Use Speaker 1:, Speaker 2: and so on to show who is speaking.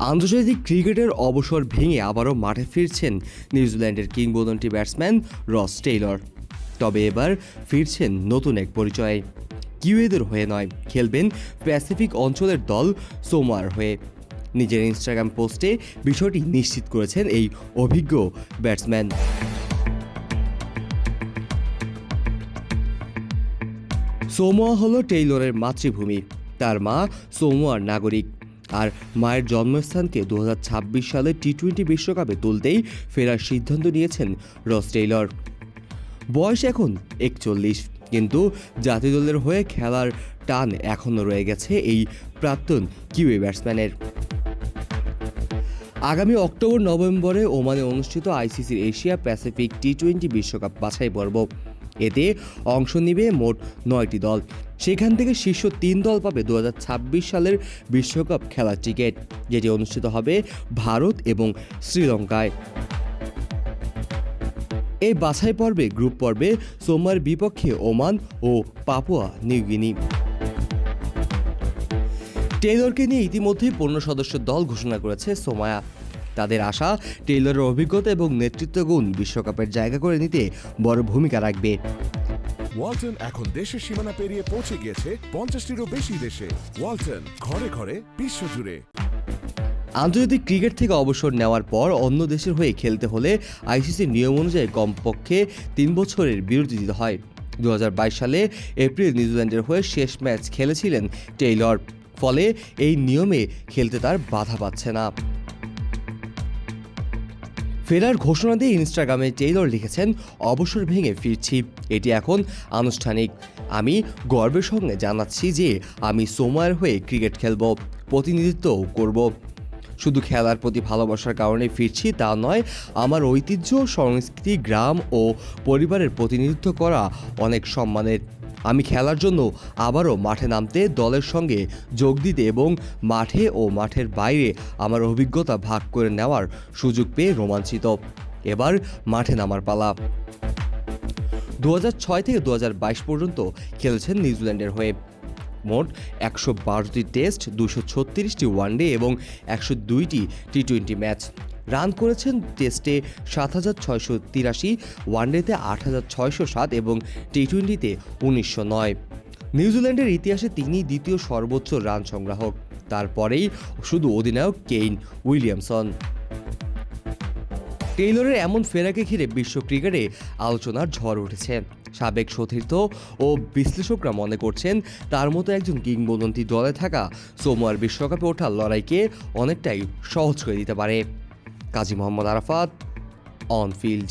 Speaker 1: আন্তর্জাতিক ক্রিকেটের অবসর ভেঙে আবারও মাঠে ফিরছেন নিউজিল্যান্ডের কিংবদন্তি ব্যাটসম্যান রস টেইলর। তবে এবার ফিরছেন নতুন এক পরিচয়ে। কিউএদের হয়ে নয়, খেলবেন প্যাসিফিক অঞ্চলের দল সোমার হয়ে। নিজের ইনস্টাগ্রাম পোস্টে বিষয়টি নিশ্চিত করেছেন এই অভিজ্ঞ ব্যাটসম্যান। সোমোয়া হলো টেইলরের মাতৃভূমি। তার মা সোমোয়ার নাগরিক। আর মায়ের জন্মস্থানকে দু হাজার ছাব্বিশ সালে টি টোয়েন্টি বিশ্বকাপে তুলতেই ফেরার সিদ্ধান্ত নিয়েছেন রস টেইলর। বয়স এখন একচল্লিশ, কিন্তু জাতীয় দলের হয়ে খেলার টান এখনও রয়ে গেছে এই প্রাক্তন কিউই ব্যাটসম্যানের। আগামী অক্টোবর নভেম্বরে ওমানে অনুষ্ঠিত আইসিসির এশিয়া প্যাসিফিক টি টোয়েন্টি বিশ্বকাপ বাছাই পর্ব এতে অংশ নিবে মোট নয়টি দল। সেখান থেকে শীর্ষ তিন দল পাবে দু হাজার ছাব্বিশ সালের বিশ্বকাপ খেলার টিকিট, যেটি অনুষ্ঠিত হবে ভারত এবং শ্রীলঙ্কায়। এই বাছাই পর্বে, গ্রুপ পর্বে সোমবার বিপক্ষে ওমান ও পাপুয়া নিউগিনি টেইলরকে নিয়ে ইতিমধ্যেই পনেরো সদস্য দল ঘোষণা করেছে সোমায়া। তাদের আশা টেইলরের অভিজ্ঞতা এবং নেতৃত্ব গুণ বিশ্বকাপের জায়গা করে নিতে বড় ভূমিকা রাখবে।
Speaker 2: ওয়ালটন এখন দেশের সীমানা পেরিয়ে পৌঁছে গিয়েছে পঞ্চাশটিরও বেশি দেশে। ওয়ালটন ঘরে ঘরে বিশ্বজুড়ে।
Speaker 1: আন্তর্জাতিক ক্রিকেট থেকে অবসর নেওয়ার পর অন্য দেশের হয়ে খেলতে হলে আইসিসির নিয়ম অনুযায়ী কমপক্ষে তিন বছরের বিরতি দিতে হয়। দু হাজার বাইশ সালে এপ্রিল নিউজিল্যান্ডের হয়ে শেষ ম্যাচ খেলেছিলেন টেইলর ফলে এই নিয়মে খেলতে তার বাধা পাচ্ছে না। ফেরার ঘোষণা দিয়ে ইনস্টাগ্রামে টেইলর লিখেছেন, অবসর ভেঙে ফিরছি। এটি এখন আনুষ্ঠানিক। আমি গর্বের সঙ্গে জানাচ্ছি যে আমি সোময়ের হয়ে ক্রিকেট খেলব প্রতিনিধিত্বও করব। শুধু খেলার প্রতি ভালোবাসার কারণে ফিরছি তা নয়, আমার ঐতিহ্য, সংস্কৃতি, গ্রাম ও পরিবারের প্রতিনিধিত্ব করা অনেক সম্মানের। আমি খেলার জন্য আবারও মাঠে নামতে দলের সঙ্গে যোগ দিতে এবং মাঠে ও মাঠের বাইরে আমার অভিজ্ঞতা ভাগ করে নেওয়ার সুযোগ পেয়ে রোমাঞ্চিত। এবার মাঠে নামার পালা। দু হাজার ছয় থেকে দু হাজার বাইশ পর্যন্ত খেলেছেন নিউজিল্যান্ডের হয়ে। মোট একশো বারোটি টেস্ট, দুশো ছত্রিশটি ওয়ানডে এবং একশো দুইটি টি টোয়েন্টি ম্যাচ। রান করেছেন টেস্টে সাত হাজার ছয়শো তিরাশি, ওয়ানডেতে আট হাজার ছয়শো সাত এবং টি টোয়েন্টিতে উনিশশো নয়। নিউজিল্যান্ডের ইতিহাসে তিনি দ্বিতীয় সর্বোচ্চ রান সংগ্রাহক। তারপরেই শুধু অধিনায়ক কেইন উইলিয়ামসন। টেইলরের এমন ফেরাকে ঘিরে বিশ্ব ক্রিকেটে আলোচনার ঝড় উঠেছে। সাবেক সতীর্থ ও বিশ্লেষকরা মনে করছেন, তার মতো একজন কিংবদন্তি দলে থাকা সোমবার বিশ্বকাপে ওঠার লড়াইকে অনেকটাই সহজ করে দিতে পারে। Kazi Mohammad Arafat on field